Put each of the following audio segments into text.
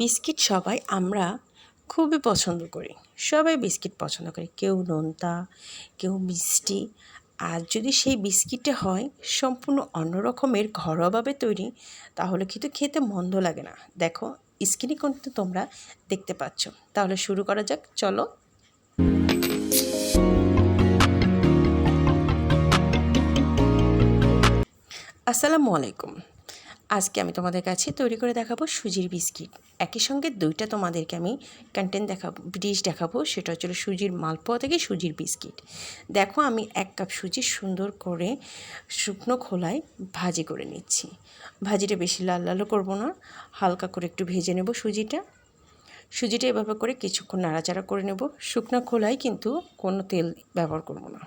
Biscuit সবাই আমরা খুবই পছন্দ করি। সবাই বিস্কিট পছন্দ করি। কেউ নোনতা, কেউ মিষ্টি। আর যদি সেই বিস্কিটটা হয় সম্পূর্ণ অন্য রকমের ঘরোয়াভাবে তৈরি, তাহলে কিন্তু খেতে মন্দ লাগে না। দেখো, স্কিনে কিন্তু তোমরা দেখতে পাচ্ছ। তাহলে শুরু করা যাক, চলো। আসসালামু আলাইকুম। আজকে আমি তোমাদের কাছে তৈরি করে দেখাবো সুজির বিস্কিট। একই সঙ্গে দুইটা তোমাদেরকে আমি কন্টেন্ট দেখাবো ডিশ দেখাবো, সেটা হচ্ছে সুজির মালপোয়া থেকে সুজির বিস্কিট। দেখো আমি এক কাপ সুজি সুন্দর করে শুকনো খোলায় ভাজি করে নিচ্ছি। ভাজিটা বেশি লাল লালও করব না, হালকা করে একটু ভেজে নেব সুজিটা। সুজিটা এভাবে করে কিছুক্ষণ নাড়াচাড়া করে নেব। শুকনো খোলায় কিন্তু কোনো তেল ব্যবহার করব না।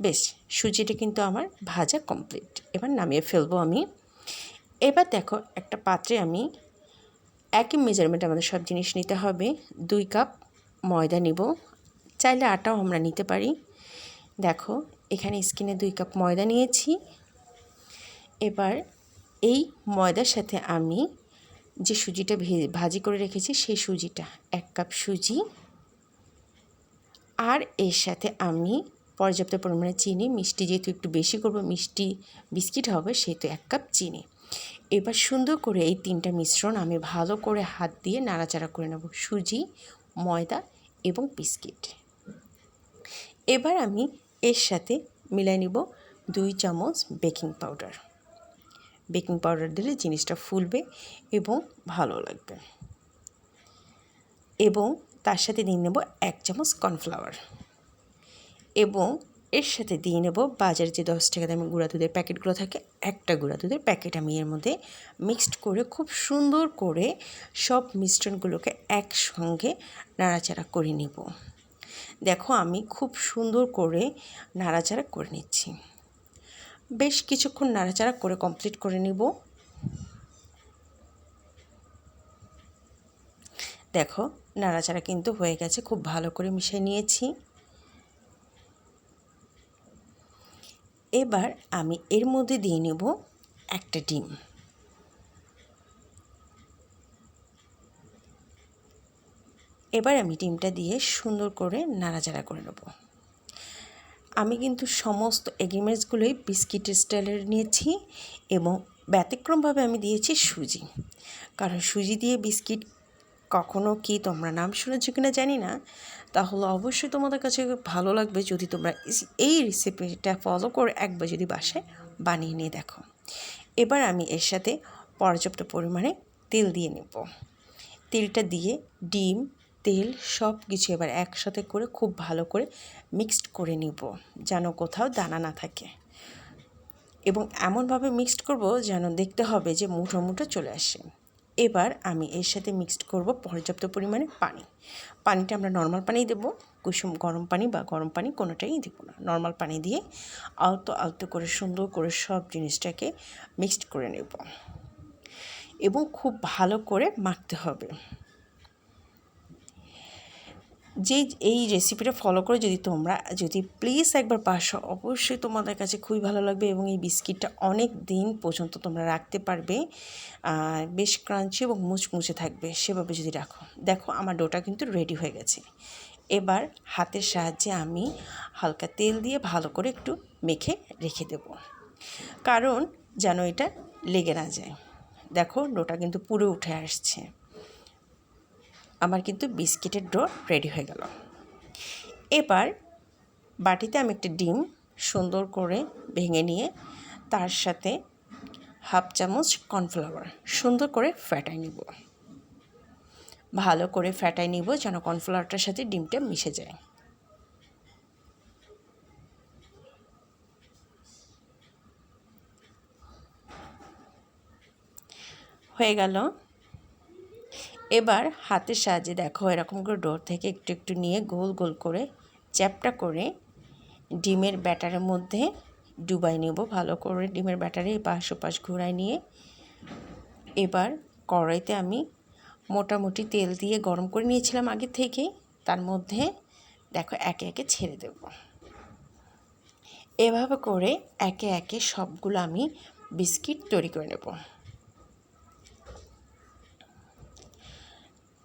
বেশ, সুজিটা কিন্তু আমার ভাজা কমপ্লিট এবার নামিয়ে ফেলব আমি। এবার দেখো একটা পাত্রে আমি একই মেজারমেন্ট আমাদের সব জিনিস নিতে হবে। দুই কাপ ময়দা নিব। চাইলে আটাও আমরা নিতে পারি। দেখো, এখানে স্কিনে দুই কাপ ময়দা নিয়েছি। এবার এই ময়দার সাথে আমি যে সুজিটা ভাজি করে রেখেছি, সেই সুজিটা, এক কাপ সুজি। আর এর সাথে আমি পর্যাপ্ত পরিমাণে চিনি, মিষ্টি যেহেতু একটু বেশি করব, মিষ্টি বিস্কিট হবে, সেহেতু এক কাপ চিনি। এবার সুন্দর করে এই তিনটা মিশ্রণ আমি ভালো করে হাত দিয়ে নাড়াচাড়া করে নেব। সুজি, ময়দা এবং বিস্কিট। এবার আমি এর সাথে মিলাই নিব দুই চামচ বেকিং পাউডার। বেকিং পাউডার দিলে জিনিসটা ফুলবে এবং ভালো লাগবে। এবং তার সাথে দিয়ে নেব এক চামচ কর্নফ্লাওয়ার। এবং এর সাথে দিয়ে নেব বাজারে যে দশ টাকা দামের গুঁড়া দুধের প্যাকেটগুলো থাকে, একটা গুঁড়া দুধের প্যাকেট আমি এর মধ্যে মিক্সড করে খুব সুন্দর করে সব মিশ্রণগুলোকে একসঙ্গে নাড়াচাড়া করে নেব। দেখো আমি খুব সুন্দর করে নাড়াচাড়া করে নিচ্ছি। বেশ কিছুক্ষণ নাড়াচাড়া করে কমপ্লিট করে নিব। দেখো, নাড়াচাড়া কিন্তু হয়ে গেছে, খুব ভালো করে মিশিয়ে নিয়েছি। এবার আমি এর মধ্যে দিয়ে নেব একটা ডিম। এবার আমি ডিমটা দিয়ে সুন্দর করে নাড়াচাড়া করে নেব। আমি কিন্তু সমস্ত এগ্রিমেন্টসগুলোই বিস্কিটের স্টাইলের নিয়েছি এবং ব্যতিক্রমভাবে আমি দিয়েছি সুজি। কারণ সুজি দিয়ে বিস্কিট কখনো কি তোমরা নাম শুনেছো কিনা জানি না। তাহলে অবশ্যই তোমাদের কাছে ভালো লাগবে যদি তোমরা এই রেসিপিটা ফলো করে একবার যদি বাসায় বানিয়ে নিয়ে দেখো। এবার আমি এর সাথে পর্যাপ্ত পরিমাণে তেল দিয়ে নেব। তেলটা দিয়ে ডিম, তেল সব কিছু এবার একসাথে করে খুব ভালো করে মিক্সড করে নিব, যেন কোথাও দানা না থাকে। এবং এমনভাবে মিক্সড করব যেন দেখতে হবে যে মুঠো মুঠো চলে আসে। এবার আমি এর সাথে মিক্সড করব পর্যাপ্ত পরিমাণে পানি। পানিটা আমরা নর্মাল পানি দেবো, কুসুম গরম পানি বা গরম পানি কোনোটাই দেব না। নর্মাল পানি দিয়ে আলতো আলতো করে, সুন্দর করে সব জিনিসটাকে মিক্সড করে নেব। এবং খুব ভালো করে মাখতে হবে। যে এই রেসিপিটা ফলো করে যদি তোমরা, যদি প্লিজ একবার পাশো অবশ্যই তোমাদের কাছে খুবই ভালো লাগবে এবং এই বিস্কিটটা অনেক দিন পর্যন্ত তোমরা রাখতে পারবে। আর বেশ ক্রাঞ্চি এবং মুচমুচে থাকবে, সেভাবে যদি রাখো। দেখো, আমার ডোটা কিন্তু রেডি হয়ে গেছে। এবার হাতের সাহায্যে আমি হালকা তেল দিয়ে ভালো করে একটু মেখে রেখে দেব। কারণ যেন এটা লেগে না যায়। দেখো ডোটা কিন্তু পুরো উঠে আসছে। আমার কিন্তু বিস্কিটের ডো রেডি হয়ে গেল। এবার বাটিতে আমি একটা ডিম সুন্দর করে ভেঙে নিয়ে তার সাথে হাফ চামচ কর্নফ্লাওয়ার সুন্দর করে ফ্যাটাই নিব। ভালো করে ফ্যাটাই নিব যেন কর্নফ্লাওয়ারটার সাথে ডিমটা মিশে যায়। হয়ে গেল এবার হাতের সাহায্যে দেখো এরকম করে ডোর থেকে একটু একটু নিয়ে গোল গোল করে চ্যাপটা করে ডিমের ব্যাটারের মধ্যে ডুবাই নেব। ভালো করে ডিমের ব্যাটারে পাশ ওপাশ ঘোরায় নিয়ে এবার কড়াইতে আমি মোটামুটি তেল দিয়ে গরম করে নিয়েছিলাম আগে থেকে। তার মধ্যে দেখো একে একে ছেড়ে দেব। এভাবে করে একে একে সবগুলো আমি বিস্কিট তৈরি করে নেব।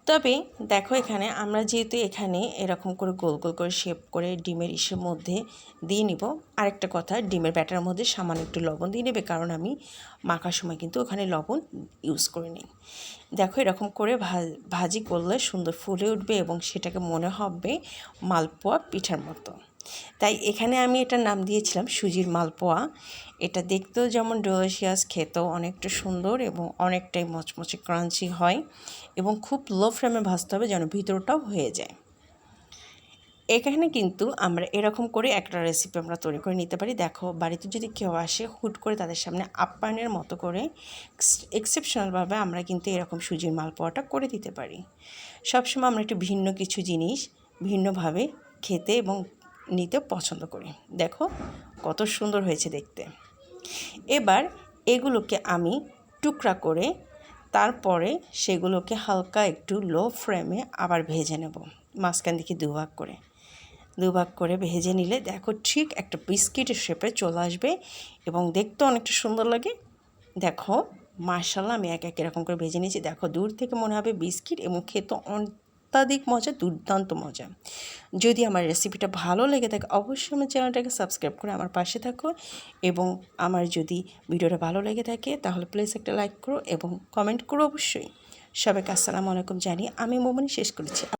তবে দেখো এখানে আমরা যেহেতু এখানে এরকম করে গোল গোল করে শেপ করে ডিমের ইসের মধ্যে দিয়ে নিব। আরেকটা কথা, ডিমের ব্যাটার মধ্যে সামান্য একটু লবণ দিয়ে নেবে কারণ আমি মাখার সময় কিন্তু ওখানে লবণ ইউজ করে নিই। দেখো এরকম করে ভাজি করলে সুন্দর ফুলে উঠবে এবং সেটাকে মনে হবে মালপোয়া পিঠার মতো। তাই এখানে আমি এটার নাম দিয়েছিলাম সুজির মালপোয়া। এটা দেখতেও যেমন ডেলিশিয়াস খেতেও অনেকটা সুন্দর এবং অনেকটাই মচমচে ক্রাঞ্চি হয় এবং খুব লো ফ্লেমে ভাজতে হবে যেন ভিতরটাও হয়ে যায়। এখানে কিন্তু আমরা এরকম করে একটা রেসিপি আমরা তৈরি করে নিতে পারি। দেখো, বাড়িতে যদি কেউ আসে, হুট করে তাদের সামনে আপ্যায়নের মতো করে এক্সেপশনালভাবে আমরা কিন্তু এরকম সুজির মালপোয়াটা করে দিতে পারি। সবসময় আমরা একটু ভিন্ন কিছু জিনিস ভিন্নভাবে খেতে এবং নিতে পছন্দ করি। দেখো, কত সুন্দর হয়েছে দেখতে। এবার এগুলোকে আমি টুকরা করে তারপরে সেগুলোকে হালকা একটু লো ফ্লেমে আবার ভেজে নেব। মাঝখান দিকে দুভাগ করে। দুভাগ করে ভেজে নিলে দেখো ঠিক একটা বিস্কিটের শেপে চলে আসবে এবং দেখতে অনেকটা সুন্দর লাগে। দেখো মার্শাল্লাহ আমি এক এক এরকম করে ভেজে নিয়েছি। দেখো, দূর থেকে মনে হবে বিস্কিট এবং খেতে অত্যাধিক মজা, দুর্দান্ত মজা। যদি আমার রেসিপিটা ভালো লেগে থাকে, অবশ্যই আমার চ্যানেলটাকে সাবস্ক্রাইব করে আমার পাশে থাকো এবং আমার যদি ভিডিওটা ভালো লেগে থাকে, তাহলে প্লিজ একটা লাইক করো এবং কমেন্ট করো অবশ্যই। সবাইকে আসসালামু আলাইকুম জানি আমি মোমনি শেষ করেছি।